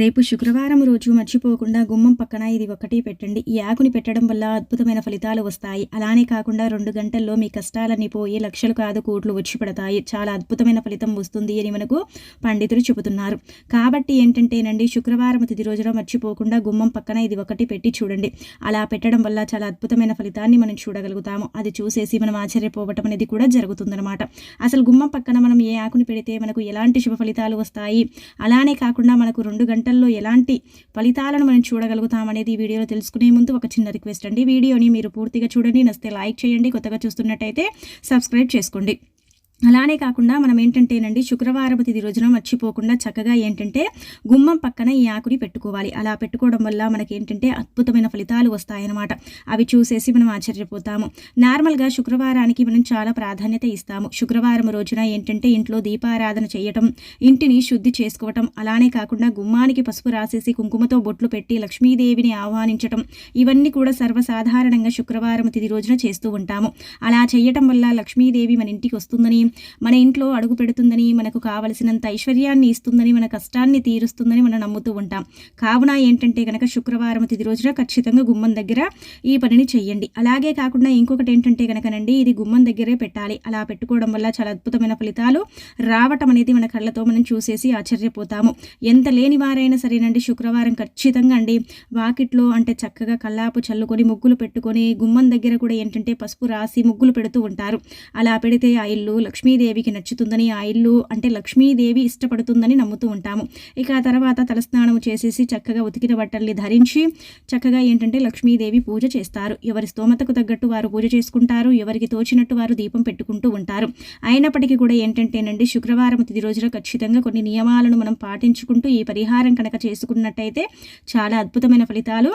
రేపు శుక్రవారం రోజు మర్చిపోకుండా గుమ్మం పక్కన ఇది ఒకటి పెట్టండి. ఈ ఆకుని పెట్టడం వల్ల అద్భుతమైన ఫలితాలు వస్తాయి. అలానే కాకుండా రెండు గంటల్లో మీ కష్టాలన్నీ పోయి లక్షలు కాదు కోట్లు వచ్చి పడతాయి. చాలా అద్భుతమైన ఫలితం వస్తుంది అని మనకు పండితులు చెబుతున్నారు. కాబట్టి ఏంటంటేనండి శుక్రవారం తిది రోజున మర్చిపోకుండా గుమ్మం పక్కన ఇది ఒకటి పెట్టి చూడండి. అలా పెట్టడం వల్ల చాలా అద్భుతమైన ఫలితాన్ని మనం చూడగలుగుతాము. అది చూసేసి మనం ఆశ్చర్యపోవటం అనేది కూడా జరుగుతుందన్నమాట. అసలు గుమ్మం పక్కన మనం ఏ ఆకుని పెడితే మనకు ఎలాంటి శుభ ఫలితాలు వస్తాయి? అలానే కాకుండా మనకు రెండు గంటలు గంటల్లో ఎలాంటి ఫలితాలను మనం చూడగలుగుతామనేది ఈ వీడియోలో తెలుసుకునే ముందు ఒక చిన్న రిక్వెస్ట్ అండి. వీడియోని మీరు పూర్తిగా చూడండి నస్తే లైక్ చేయండి కొత్తగా చూస్తున్నట్టయితే సబ్స్క్రైబ్ చేసుకోండి. అలానే కాకుండా మనం ఏంటంటేనండి శుక్రవారం తిది రోజున మర్చిపోకుండా చక్కగా ఏంటంటే గుమ్మం పక్కన ఈ ఆకుని పెట్టుకోవాలి. అలా పెట్టుకోవడం వల్ల మనకి ఏంటంటే అద్భుతమైన ఫలితాలు వస్తాయన్నమాట. అవి చూసేసి మనం ఆశ్చర్యపోతాము. నార్మల్గా శుక్రవారానికి మనం చాలా ప్రాధాన్యత ఇస్తాము. శుక్రవారం రోజున ఏంటంటే ఇంట్లో దీపారాధన చేయటం ఇంటిని శుద్ధి చేసుకోవటం అలానే కాకుండా గుమ్మానికి పసుపు రాసేసి కుంకుమతో బొట్లు పెట్టి లక్ష్మీదేవిని ఆహ్వానించటం ఇవన్నీ కూడా సర్వసాధారణంగా శుక్రవారం తిది రోజున చేస్తూ ఉంటాము. అలా చేయటం వల్ల లక్ష్మీదేవి మన ఇంటికి వస్తుందని మన ఇంట్లో అడుగు పెడుతుందని మనకు కావలసినంత ఐశ్వర్యాన్ని ఇస్తుందని మన కష్టాన్ని తీరుస్తుందని మనం నమ్ముతూ ఉంటాం. కావున ఏంటంటే కనుక శుక్రవారం తిది రోజున ఖచ్చితంగా గుమ్మం దగ్గర ఈ పనిని చెయ్యండి. అలాగే కాకుండా ఇంకొకటి ఏంటంటే కనుకనండి ఇది గుమ్మం దగ్గరే పెట్టాలి. అలా పెట్టుకోవడం వల్ల చాలా అద్భుతమైన ఫలితాలు రావటం అనేది మన కళ్ళతో మనం చూసేసి ఆశ్చర్యపోతాము. ఎంత లేని వారైనా సరేనండి శుక్రవారం ఖచ్చితంగా అండి వాకిట్లో అంటే చక్కగా కల్లాపు చల్లుకొని ముగ్గులు పెట్టుకొని గుమ్మం దగ్గర కూడా ఏంటంటే పసుపు రాసి ముగ్గులు పెడుతూ ఉంటారు. అలా పెడితే ఆ ఇల్లు లక్ష్మీదేవికి నచ్చుతుందని ఆ ఇల్లు అంటే లక్ష్మీదేవి ఇష్టపడుతుందని నమ్ముతూ ఉంటాము. ఇక ఆ తర్వాత తలస్నానం చేసేసి చక్కగా ఉతికిన బట్టల్ని ధరించి చక్కగా ఏంటంటే లక్ష్మీదేవి పూజ చేస్తారు. ఎవరి స్తోమతకు తగ్గట్టు వారు పూజ చేసుకుంటారు. ఎవరికి తోచినట్టు వారు దీపం పెట్టుకుంటూ ఉంటారు. అయినప్పటికీ కూడా ఏంటంటేనండి శుక్రవారం తిది రోజున ఖచ్చితంగా కొన్ని నియమాలను మనం పాటించుకుంటూ ఈ పరిహారం కనుక చేసుకున్నట్టయితే చాలా అద్భుతమైన ఫలితాలు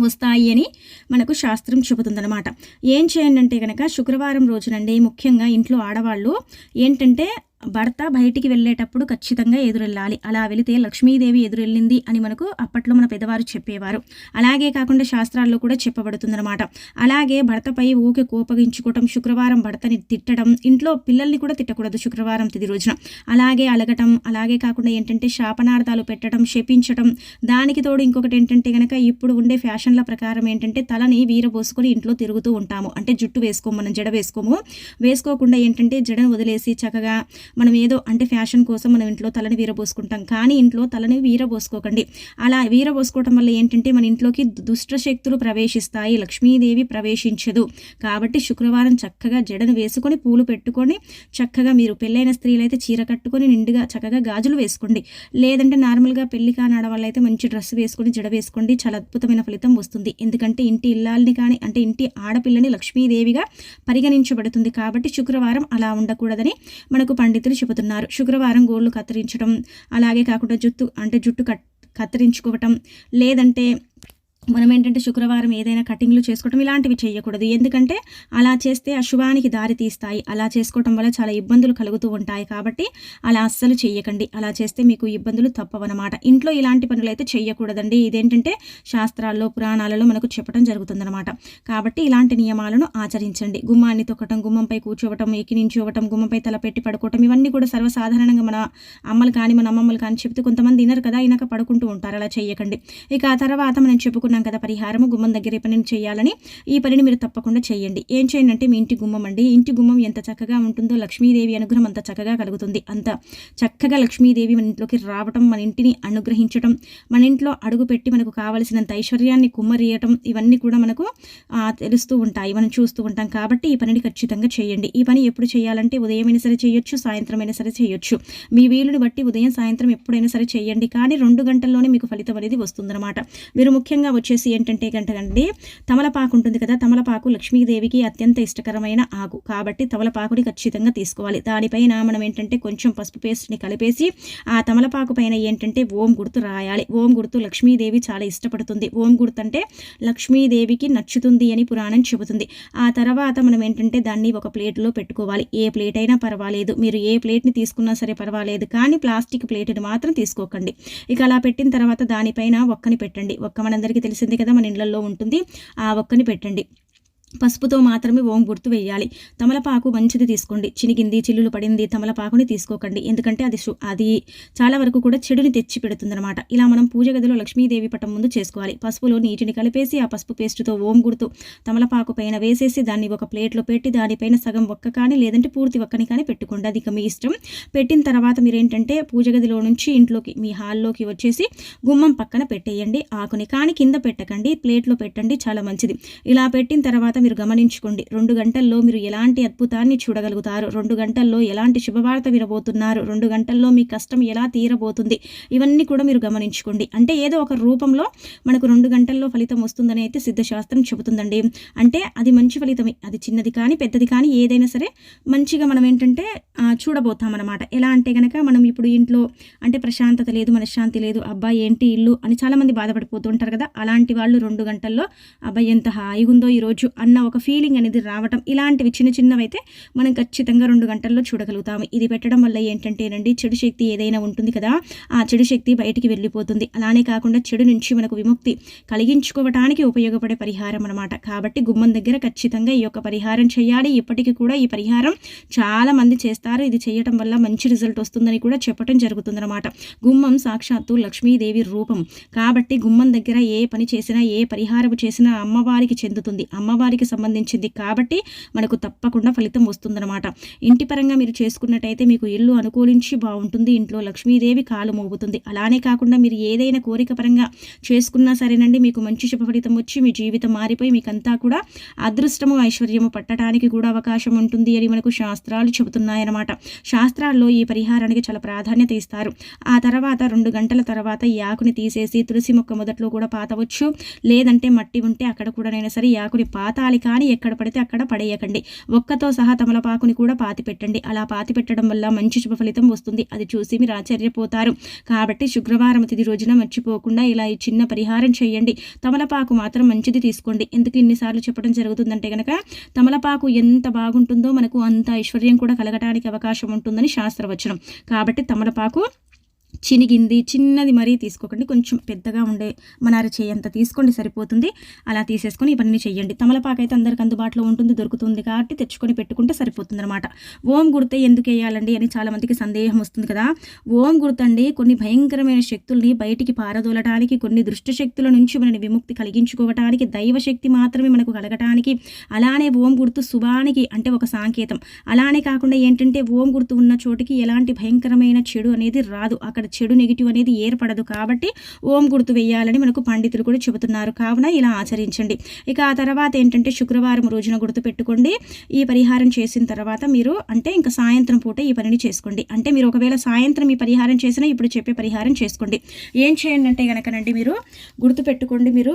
వస్తాయి అని మనకు శాస్త్రం చెబుతుందనమాట ఏం చేయండి అంటే కనుక శుక్రవారం రోజునండి ముఖ్యంగా ఇంట్లో ఆడవాళ్ళు ఏంటంటే భర్త బయటికి వెళ్ళేటప్పుడు ఖచ్చితంగా ఎదురెళ్ళాలి. అలా వెళితే లక్ష్మీదేవి ఎదురెళ్ళింది అని మనకు అప్పట్లో మన పెద్దవారు చెప్పేవారు. అలాగే కాకుండా శాస్త్రాల్లో కూడా చెప్పబడుతుందన్నమాట. అలాగే భర్తపై ఊకే కోపగించుకోవటం శుక్రవారం భర్తని తిట్టడం ఇంట్లో పిల్లల్ని కూడా తిట్టకూడదు శుక్రవారం తిది రోజున. అలాగే అలగటం అలాగే కాకుండా ఏంటంటే శాపనార్థాలు పెట్టడం శపించటం దానికి తోడు ఇంకొకటి ఏంటంటే కనుక ఇప్పుడు ఉండే ఫ్యాషన్ల ప్రకారం ఏంటంటే తలని వీరబోసుకొని ఇంట్లో తిరుగుతూ ఉంటాము. అంటే జుట్టు వేసుకోము మనం జడ వేసుకోము. వేసుకోకుండా ఏంటంటే జడను వదిలేసి చక్కగా మనం ఏదో అంటే ఫ్యాషన్ కోసం మనం ఇంట్లో తలని వీరబోసుకుంటాం. కానీ ఇంట్లో తలని వీరబోసుకోకండి. అలా వీరబోసుకోవటం వల్ల ఏంటంటే మన ఇంట్లోకి దుష్ట శక్తులు ప్రవేశిస్తాయి. లక్ష్మీదేవి ప్రవేశించదు. కాబట్టి శుక్రవారం చక్కగా జడను వేసుకొని పూలు పెట్టుకొని చక్కగా మీరు పెళ్ళైన స్త్రీలైతే చీర కట్టుకొని నిండుగా చక్కగా గాజులు వేసుకోండి. లేదంటే నార్మల్గా పెళ్ళి కాని ఆడవాళ్ళైతే మంచి డ్రెస్ వేసుకొని జడ వేసుకోండి. చాలా అద్భుతమైన ఫలితం వస్తుంది. ఎందుకంటే ఇంటి ఇల్లాలని కానీ అంటే ఇంటి ఆడపిల్లని లక్ష్మీదేవిగా పరిగణించబడుతుంది. కాబట్టి శుక్రవారం అలా ఉండకూడదని మనకు పండి పండితులు చెబుతున్నారు. శుక్రవారం గోళ్ళు కత్తిరించడం అలాగే కాకుండా జుట్టు అంటే జుట్టు కట్ కత్తిరించుకోవటం లేదంటే మనం ఏంటంటే శుక్రవారం ఏదైనా కటింగ్లు చేసుకోవటం ఇలాంటివి చేయకూడదు. ఎందుకంటే అలా చేస్తే అశుభానికి దారి తీస్తాయి. అలా చేసుకోవటం వల్ల చాలా ఇబ్బందులు కలుగుతూ ఉంటాయి కాబట్టి అలా అస్సలు చేయకండి అలా చేస్తే మీకు ఇబ్బందులు తప్పవన్నమాట. ఇంట్లో ఇలాంటి పనులు అయితే చేయకూడదండి ఇదేంటంటే శాస్త్రాల్లో పురాణాలలో మనకు చెప్పడం జరుగుతుందన్నమాట. కాబట్టి ఇలాంటి నియమాలను ఆచరించండి. గుమ్మాన్ని తొక్కటం గుమ్మంపై కూర్చోవటం ఎక్కినించోవటం గుమ్మంపై తల పెట్టి పడుకోవటం ఇవన్నీ కూడా సర్వసాధారణంగా మన అమ్మలు కానీ మన అమ్మమ్మలు కానీ చెప్తే కొంతమంది వినరు కదా ఇనక పడుకుంటూ ఉంటారు. అలా చేయకండి ఇక ఆ తర్వాత మనం చెప్పుకున్న అనుకున్నాం కదా పరిహారము గుమ్మం దగ్గర పనిని చేయాలని. ఈ పనిని మీరు తప్పకుండా చేయండి. ఏం చేయండి అంటే మీ ఇంటి గుమ్మం అండి. ఇంటి గుమ్మం ఎంత చక్కగా ఉంటుందో లక్ష్మీదేవి అనుగ్రహం అంత చక్కగా కలుగుతుంది. అంత చక్కగా లక్ష్మీదేవి మన ఇంట్లోకి రావటం మన ఇంటిని అనుగ్రహించటం మన ఇంట్లో అడుగు పెట్టి మనకు కావలసినంత ఐశ్వర్యాన్ని కుమ్మరియటం ఇవన్నీ కూడా మనకు తెలుస్తూ ఉంటాయి. మనం చూస్తూ ఉంటాం కాబట్టి ఈ పనిని ఖచ్చితంగా చేయండి. ఈ పని ఎప్పుడు చేయాలంటే ఉదయమైనా సరే చేయొచ్చు సాయంత్రం అయినా సరే చేయొచ్చు. మీ వీలుని బట్టి ఉదయం సాయంత్రం ఎప్పుడైనా సరే చేయండి. కానీ రెండు గంటల్లోనే మీకు ఫలితం అనేది వస్తుందన్నమాట. మీరు ముఖ్యంగా వచ్చేసి ఏంటంటే గంటగండి తమలపాకు ఉంటుంది కదా తమలపాకు లక్ష్మీదేవికి అత్యంత ఇష్టకరమైన ఆకు. కాబట్టి తమలపాకుని ఖచ్చితంగా తీసుకోవాలి. దానిపైన మనం ఏంటంటే కొంచెం పసుపు పేస్ట్ని కలిపేసి ఆ తమలపాకు పైన ఏంటంటే ఓం గుర్తు రాయాలి. ఓం గుర్తు లక్ష్మీదేవి చాలా ఇష్టపడుతుంది. ఓం గుర్తు అంటే లక్ష్మీదేవికి నచ్చుతుంది అని పురాణం చెబుతుంది. ఆ తర్వాత మనం ఏంటంటే దాన్ని ఒక ప్లేట్లో పెట్టుకోవాలి. ఏ ప్లేట్ అయినా పర్వాలేదు. మీరు ఏ ప్లేట్ని తీసుకున్నా సరే పర్వాలేదు. కానీ ప్లాస్టిక్ ప్లేట్ని మాత్రం తీసుకోకండి. ఇక అలా పెట్టిన తర్వాత దానిపైన ఒక్కని పెట్టండి. ఒక్క మనందరికీ తెలిసింది కదా మన ఇళ్ళలో ఉంటుంది. ఆ ఒక్కని పెట్టండి. పసుపుతో మాత్రమే ఓం గుర్తు వేయాలి. తమలపాకు మంచిది తీసుకోండి. చినిగింది చిల్లులు పడింది తమలపాకుని తీసుకోకండి. ఎందుకంటే అది అది చాలా వరకు కూడా చెడుని తెచ్చి పెడుతుందన్నమాట. ఇలా మనం పూజ గదిలో లక్ష్మీదేవి పటం ముందు చేసుకోవాలి. పసుపులో నీటిని కలిపేసి ఆ పసుపు పేస్టుతో ఓం గుర్తు తమలపాకు పైన వేసేసి దాన్ని ఒక ప్లేట్లో పెట్టి దానిపైన సగం ఒక్క కానీ లేదంటే పూర్తి ఒక్కని కానీ పెట్టుకోండి. అది ఇక మీ ఇష్టం. పెట్టిన తర్వాత మీరు ఏంటంటే పూజ గదిలో నుంచి ఇంట్లోకి మీ హాల్లోకి వచ్చేసి గుమ్మం పక్కన పెట్టేయండి. ఆకుని కానీ కింద పెట్టకండి. ప్లేట్లో పెట్టండి. చాలా మంచిది. ఇలా పెట్టిన తర్వాత మీరు గమనించుకోండి. రెండు గంటల్లో మీరు ఎలాంటి అద్భుతాన్ని చూడగలుగుతారు? రెండు గంటల్లో ఎలాంటి శుభవార్త వినబోతున్నారు? రెండు గంటల్లో మీ కష్టం ఎలా తీరబోతుంది? ఇవన్నీ కూడా మీరు గమనించుకోండి. అంటే ఏదో ఒక రూపంలో మనకు రెండు గంటల్లో ఫలితం వస్తుందని అయితే సిద్ధశాస్త్రం చెబుతుందండి. అంటే అది మంచి ఫలితమే. అది చిన్నది కానీ పెద్దది కానీ ఏదైనా సరే మంచిగా మనం ఏంటంటే చూడబోతాం అనమాట ఎలా అంటే కనుక మనం ఇప్పుడు ఇంట్లో అంటే ప్రశాంతత లేదు మనశ్శాంతి లేదు అబ్బాయి ఏంటి ఇల్లు అని చాలామంది బాధపడిపోతుంటారు కదా. అలాంటి వాళ్ళు రెండు గంటల్లో అబ్బాయి ఎంత హాయిగా ఉందో ఈరోజు అన్న ఉన్న ఒక ఫీలింగ్ అనేది రావటం ఇలాంటివి చిన్న చిన్నవైతే మనం ఖచ్చితంగా రెండు గంటల్లో చూడగలుగుతాము. ఇది పెట్టడం వల్ల ఏంటంటేనండి చెడు శక్తి ఏదైనా ఉంటుంది కదా ఆ చెడు శక్తి బయటికి వెళ్ళిపోతుంది. అలానే కాకుండా చెడు నుంచి మనకు విముక్తి కలిగించుకోవటానికి ఉపయోగపడే పరిహారం అనమాట కాబట్టి గుమ్మం దగ్గర ఖచ్చితంగా ఈ యొక్క పరిహారం చేయాలి. ఇప్పటికీ కూడా ఈ పరిహారం చాలా మంది చేస్తారు. ఇది చేయటం వల్ల మంచి రిజల్ట్ వస్తుందని కూడా చెప్పడం జరుగుతుందన్నమాట. గుమ్మం సాక్షాత్తు లక్ష్మీదేవి రూపం. కాబట్టి గుమ్మం దగ్గర ఏ పని చేసినా ఏ పరిహారం చేసినా అమ్మవారికి చెందుతుంది. అమ్మవారికి ఇంటికి సంబంధించింది కాబట్టి మనకు తప్పకుండా ఫలితం వస్తుందన్నమాట. ఇంటి పరంగా మీరు చేసుకున్నట్టయితే మీకు ఇల్లు అనుకూలించి బాగుంటుంది. ఇంట్లో లక్ష్మీదేవి కాలు మోగుతుంది. అలానే కాకుండా మీరు ఏదైనా కోరిక పరంగా చేసుకున్నా సరేనండి మీకు మంచి శుభ ఫలితం వచ్చి మీ జీవితం మారిపోయి మీకంతా కూడా అదృష్టము ఐశ్వర్యము పట్టడానికి కూడా అవకాశం ఉంటుంది అని మనకు శాస్త్రాలు చెబుతున్నాయన్నమాట. శాస్త్రాల్లో ఈ పరిహారానికి చాలా ప్రాధాన్యత ఇస్తారు. ఆ తర్వాత రెండు గంటల తర్వాత ఈ ఆకుని తీసేసి తులసి మొక్క మొదట్లో కూడా పాతవచ్చు. లేదంటే మట్టి ఉంటే అక్కడ కూడా నైనా సరే ఈ ఆకుని పాతాలి పడేయాలి కానీ ఎక్కడ పడితే అక్కడ పడేయకండి. ఒక్కతో సహా తమలపాకుని కూడా పాతి పెట్టండి అలా పాతి పెట్టడం వల్ల మంచి శుభ ఫలితం వస్తుంది. అది చూసి మీరు ఆశ్చర్యపోతారు. కాబట్టి శుక్రవారం తిది రోజున మర్చిపోకుండా ఇలా ఈ చిన్న పరిహారం చేయండి. తమలపాకు మాత్రం మంచిది తీసుకోండి. ఎందుకు ఇన్నిసార్లు చెప్పడం జరుగుతుందంటే కనుక తమలపాకు ఎంత బాగుంటుందో మనకు అంత ఐశ్వర్యం కూడా కలగటానికి అవకాశం ఉంటుందని శాస్త్రవచనం. కాబట్టి తమలపాకు చినిగింది చిన్నది మరీ తీసుకోకండి. కొంచెం పెద్దగా ఉండే మన చేయంత తీసుకోండి సరిపోతుంది. అలా తీసేసుకొని ఈ పనిని చేయండి తమలపాకు అయితే అందరికి అందుబాటులో ఉంటుంది దొరుకుతుంది కాబట్టి తెచ్చుకొని పెట్టుకుంటే సరిపోతుంది అనమాట ఓం గుర్తే ఎందుకు వేయాలండి అని చాలామందికి సందేహం వస్తుంది కదా. ఓం గుర్తండి కొన్ని భయంకరమైన శక్తుల్ని బయటికి పారదోలటానికి కొన్ని దృష్ట శక్తుల నుంచి మనని విముక్తి కలిగించుకోవటానికి దైవశక్తి మాత్రమే మనకు కలగటానికి అలానే ఓం గుర్తు శుభానికి అంటే ఒక సాంకేతం. అలానే కాకుండా ఏంటంటే ఓం గుర్తు ఉన్న చోటికి ఎలాంటి భయంకరమైన చెడు అనేది రాదు. అక్కడ చెడు నెగిటివ్ అనేది ఏర్పడదు కాబట్టి ఓం గుర్తు వేయాలని మనకు పండితులు కూడా చెబుతున్నారు. కావున ఇలా ఆచరించండి. ఇక ఆ తర్వాత ఏంటంటే శుక్రవారం రోజున గుర్తు పెట్టుకోండి. ఈ పరిహారం చేసిన తర్వాత మీరు అంటే ఇంకా సాయంత్రం పూట ఈ పనిని చేసుకోండి. అంటే మీరు ఒకవేళ సాయంత్రం ఈ పరిహారం చేసినా ఇప్పుడు చెప్పే పరిహారం చేసుకోండి. ఏం చేయండి అంటే కనుకనండి మీరు గుర్తు పెట్టుకోండి. మీరు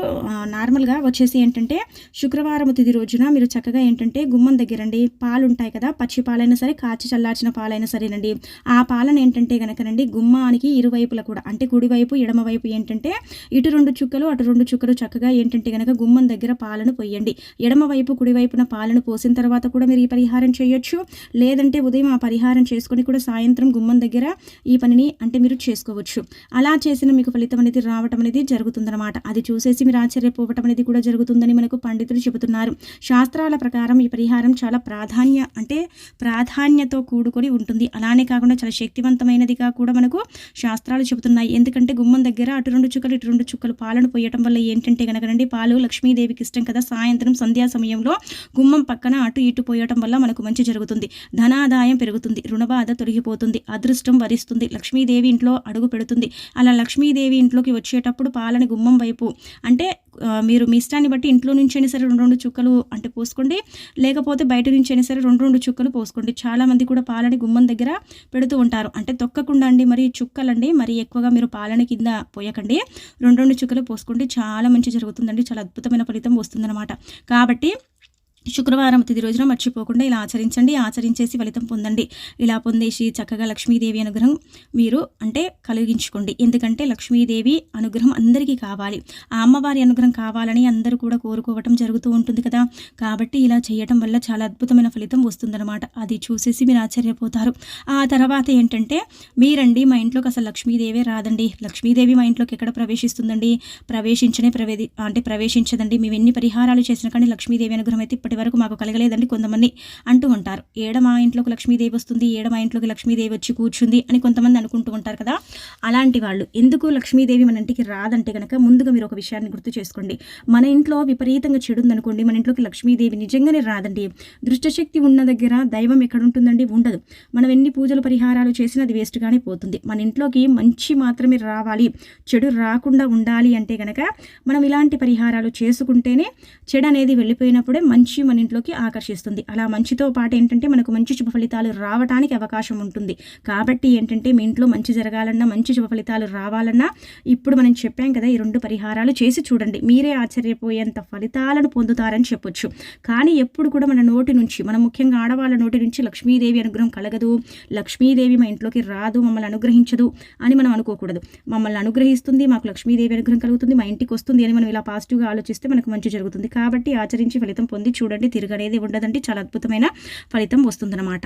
నార్మల్గా వచ్చేసి ఏంటంటే శుక్రవారం తిది రోజున మీరు చక్కగా ఏంటంటే గుమ్మం దగ్గరండి. పాలు ఉంటాయి కదా. పచ్చి పాలైనా సరే కాచి చల్లార్చిన పాలైనా సరేనండి. ఆ పాలను ఏంటంటే కనుకనండి గుమ్మానికి మనకి ఇరువైపుల కూడా. అంటే కుడివైపు ఎడమవైపు ఏంటంటే ఇటు రెండు చుక్కలు అటు రెండు చుక్కలు చక్కగా ఏంటంటే కనుక గుమ్మం దగ్గర పాలను పోయండి ఎడమవైపు కుడివైపున పాలను పోసిన తర్వాత కూడా మీరు ఈ పరిహారం చేయొచ్చు. లేదంటే ఉదయం ఆ పరిహారం చేసుకొని కూడా సాయంత్రం గుమ్మం దగ్గర ఈ పనిని అంటే మీరు చేసుకోవచ్చు. అలా చేసిన మీకు ఫలితం అనేది రావటం అనేది జరుగుతుందన్నమాట. అది చూసేసి మీరు ఆశ్చర్యపోవటం అనేది కూడా జరుగుతుందని మనకు పండితులు చెబుతున్నారు. శాస్త్రాల ప్రకారం ఈ పరిహారం చాలా ప్రాధాన్య అంటే ప్రాధాన్యతో కూడుకొని ఉంటుంది. అలానే కాకుండా చాలా శక్తివంతమైనదిగా కూడా మనకు శాస్త్రాలు చెబుతున్నాయి. ఎందుకంటే గుమ్మం దగ్గర అటు రెండు చుక్కలు ఇటు రెండు చుక్కలు పాలను పోయటం వల్ల ఏంటంటే కనుకనండి పాలు లక్ష్మీదేవికి ఇష్టం కదా సాయంత్రం సంధ్యా సమయంలో గుమ్మం పక్కన అటు ఇటు పోయటం వల్ల మనకు మంచి జరుగుతుంది. ధనాదాయం పెరుగుతుంది రుణబాధ తొలగిపోతుంది అదృష్టం వరిస్తుంది లక్ష్మీదేవి ఇంట్లో అడుగు పెడుతుంది. అలా లక్ష్మీదేవి ఇంట్లోకి వచ్చేటప్పుడు పాలని గుమ్మం వైపు అంటే మీరు మీ ఇష్టాన్ని బట్టి ఇంట్లో నుంచి అయినా సరే రెండు రెండు చుక్కలు అంటే పోసుకోండి. లేకపోతే బయట నుంచి అయినా సరే రెండు రెండు చుక్కలు పోసుకోండి. చాలామంది కూడా పాలని గుమ్మం దగ్గర పెడుతూ ఉంటారు. అంటే తొక్కకుండా అండి మరి చుక్కలండి మరి ఎక్కువగా మీరు పాలన కింద పోయకండి. రెండు రెండు చుక్కలు పోసుకోండి. చాలా మంచి జరుగుతుందండి. చాలా అద్భుతమైన ఫలితం వస్తుందన్నమాట. కాబట్టి శుక్రవారం తిది రోజున మర్చిపోకుండా ఇలా ఆచరించండి ఆచరించేసి ఫలితం పొందండి. ఇలా పొందేసి చక్కగా లక్ష్మీదేవి అనుగ్రహం మీరు అంటే కలిగించుకోండి. ఎందుకంటే లక్ష్మీదేవి అనుగ్రహం అందరికీ కావాలి. ఆ అమ్మవారి అనుగ్రహం కావాలని అందరూ కూడా కోరుకోవటం జరుగుతూ ఉంటుంది కదా. కాబట్టి ఇలా చేయటం వల్ల చాలా అద్భుతమైన ఫలితం వస్తుందన్నమాట. అది చూసేసి మీరు ఆశ్చర్యపోతారు. ఆ తర్వాత ఏంటంటే మీరండి మా ఇంట్లోకి అసలు లక్ష్మీదేవే రాదండి. లక్ష్మీదేవి మా ఇంట్లోకి ఎక్కడ ప్రవేశిస్తుందండి? ప్రవేశించనే ప్రవేది అంటే ప్రవేశించదండి. మేము ఎన్ని పరిహారాలు చేసినా కానీ లక్ష్మీదేవి అనుగ్రహం అయితే ఇప్పటి వరకు మాకు కలగలేదండి కొంతమంది అంటూ ఉంటారు. ఏడ మా ఇంట్లోకి లక్ష్మీదేవి వస్తుంది ఏడ మా ఇంట్లోకి లక్ష్మీదేవి వచ్చి కూర్చుంది అని కొంతమంది అనుకుంటూ ఉంటారు కదా. అలాంటి వాళ్ళు ఎందుకు లక్ష్మీదేవి మన ఇంటికి రాదంటే కనుక ముందుగా మీరు ఒక విషయాన్ని గుర్తు చేసుకోండి. మన ఇంట్లో విపరీతంగా చెడు ఉందనుకోండి మన ఇంట్లోకి లక్ష్మీదేవి నిజంగానే రాదండి. దృష్టశక్తి ఉన్న దగ్గర దైవం ఎక్కడ ఉంటుందండి? ఉండదు. మనం ఎన్ని పూజలు పరిహారాలు చేసినా అది వేస్ట్గానే పోతుంది. మన ఇంట్లోకి మంచి మాత్రమే రావాలి. చెడు రాకుండా ఉండాలి అంటే కనుక మనం ఇలాంటి పరిహారాలు చేసుకుంటేనే చెడు అనేది వెళ్ళిపోయినప్పుడే మంచి మన ఇంట్లోకి ఆకర్షిస్తుంది. అలా మంచితో పాటు ఏంటంటే మనకు మంచి శుభ ఫలితాలు రావడానికి అవకాశం ఉంటుంది. కాబట్టి ఏంటంటే మీ ఇంట్లో మంచి జరగాలన్నా మంచి శుభ ఫలితాలు రావాలన్నా ఇప్పుడు మనం చెప్పాం కదా ఈ రెండు పరిహారాలు చేసి చూడండి. మీరే ఆశ్చర్యపోయేంత ఫలితాలను పొందుతారని చెప్పొచ్చు. కానీ ఎప్పుడు కూడా మన నోటి నుంచి మనం ముఖ్యంగా ఆడవాళ్ళ నోటి నుంచి లక్ష్మీదేవి అనుగ్రహం కలగదు. లక్ష్మీదేవి మా ఇంట్లోకి రాదు మమ్మల్ని అనుగ్రహించదు అని మనం అనుకోకూడదు. మమ్మల్ని అనుగ్రహిస్తుంది మాకు లక్ష్మీదేవి అనుగ్రహం కలుగుతుంది మా ఇంటికి వస్తుంది అని మనం ఇలా పాజిటివ్గా ఆలోచిస్తే మనకు మంచి జరుగుతుంది. కాబట్టి ఆచరించి ఫలితం పొంది చూడండి తిరగనేది ఉండదండి. చాలా అద్భుతమైన ఫలితం వస్తుందన్నమాట.